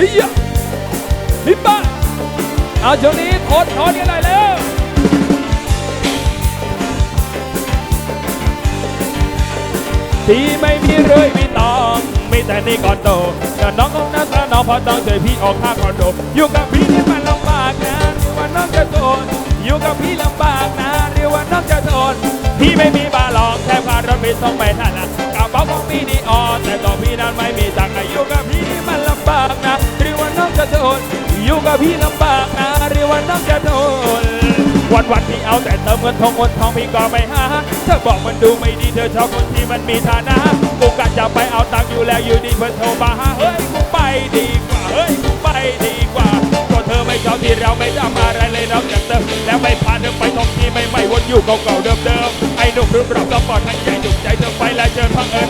ฮิยะฮิปะเอาช่วงนี้ทนทนกันหน่อยเร็วที่ไม่มีเรื่อยมีตองมีแต่ในคอนโดแต่น้องของนักและน้องพอต้องช่วยพี่ออกค่าคอนโด อยู่กับพี่นี่มันลำบากนะหรือว่าน้องจะทนอยู่กับพี่ลำบากนะหรือว่าน้องจะทนพี่ไม่มีบาลองแค่พารถไปส่งไปท่านะกระเป๋าของพี่นี่ออแต่ตัวพี่นั้นไม่ อยู่กับพี่ลำบากนะหรือว่าน้องจะทนวันวันๆพี่เอาแต่เติมเงินทองเงินทองพี่ก็ไม่หาเธอบอกมันดูไม่ดีเธอชอบคนที่มันมีฐานะกูกะจะไปเอาตังค์อยู่แล้วอยู่ดีเพื่อนโทรมาหาเฮ้ยกูไปดีกว่าเฮ้ยกูไปดีกว่าก็เธอไม่ชอบที่เราไม่ทำอะไรเลยนอกจากเติมแล้วไม่พาเธอไปท่องที่ไม่ไม่วนอยู่เก่าๆเดิมๆไอ้หนุ่มรูปเราก็ปอดทั้งใจจุกใจเธอไปแล้วเจอพังเอิญ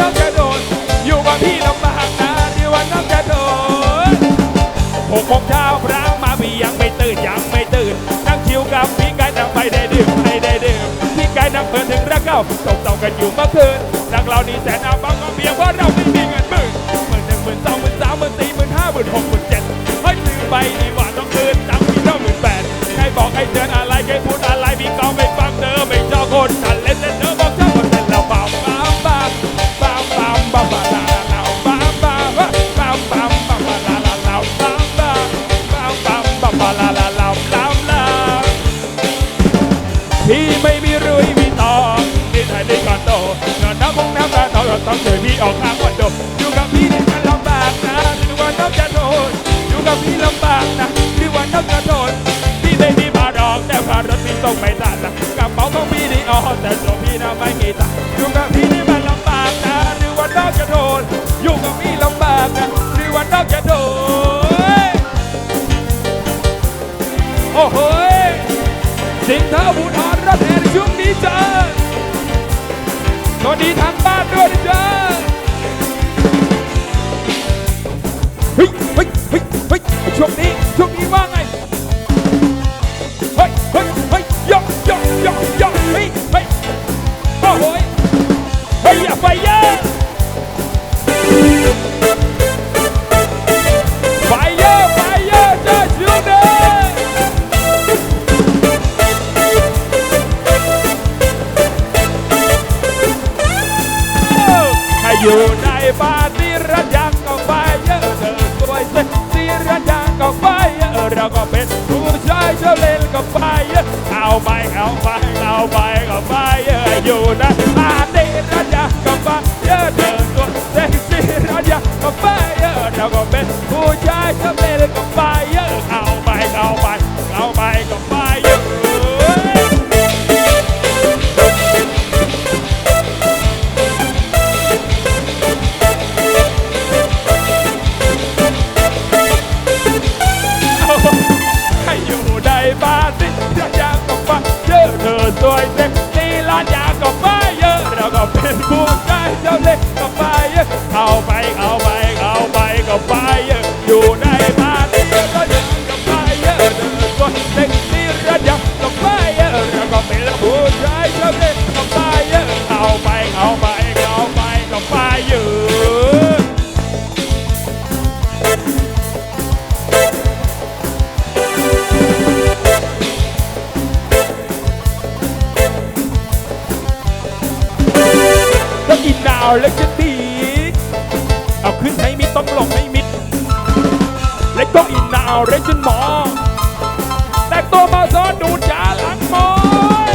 น้องจะโดน อยู่กับพี่ลำบากนะหรือว่าน้องจะโดนหกโมงเช้าพระมาพี่ยังไม่ตื่นยังไม่ตื่นนั่งชิวกับพี่กายนั่งไปได้ดื่มไปได้ดื่มพี่กายนั่งเพลินถึงรักเก้าตกเต่ากันอยู่เมื่อคืนนักเรานี่แสนอาบัง องอพี่ออกทางคอนโดอยู่กับพี่นี่มันลำบากนะหรือว่าน้องจะโดนอยู่กับพี่ลำบากนะหรือว่าน้องจะโดนพี่ไม่มีบาดอกแต่ภารถพี่ต้องไม่ตัดนะกระเป๋าของพี่นี่อ๋อแต่ตัวพี่น่ะไม่มีตังอยู่กับพี่นี่มันลำบากนะหรือว่าน้องจะโดน ฮ้ ไปเอาไปเอาไปก็ไปเยอะอยู่นะอานนิรันดร์ยังก็ไปเยอะเดินตัวเซ็กซี่รันดร์ยังก็ไปเยอะเราก็เป็นผู้ชายเจ้าเล่นก็ไปเยอะเอาไปเอา แล้วจะดีเอาขึ้นให้มิดต้องลงให้มิดแล้วก็อินดาวแล้วฉันมอ แต่ตัวมาซ้อนดูดยาหลังมอย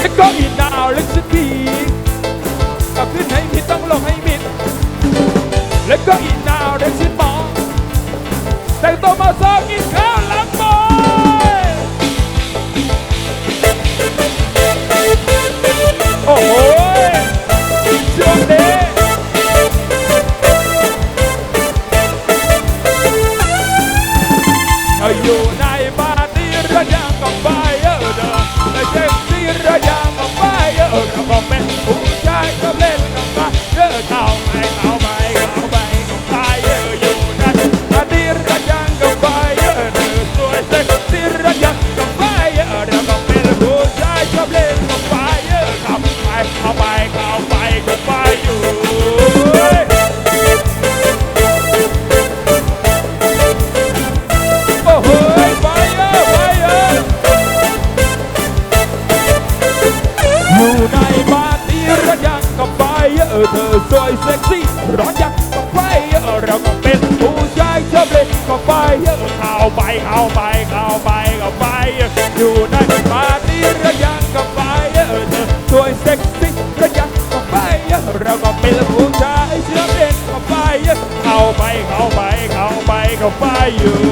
แล้วก็อินดาวแล้วฉันดีเอาขึ้นให้มิดต้องลงให้มิดแล้วก็อีกน อยู่ในบ้านนี้ร้ยังก็ไปเธอสวยเซ็กซี่ร้ยังก็ไปเราก็เป็นผู้ชายชอบเล่นก็ไปเข้าไปเข้าไปเข้าไปก็ไปอยู่ในบ้านนี้ร้ยังก็ไปเธอสวยเซ็กซี่ร้ยังก็ไปเราก็เป็นผู้ชายชอบเล่นก็ไปเข้าไปเข้าไปเข้าไปก็ไปอยู่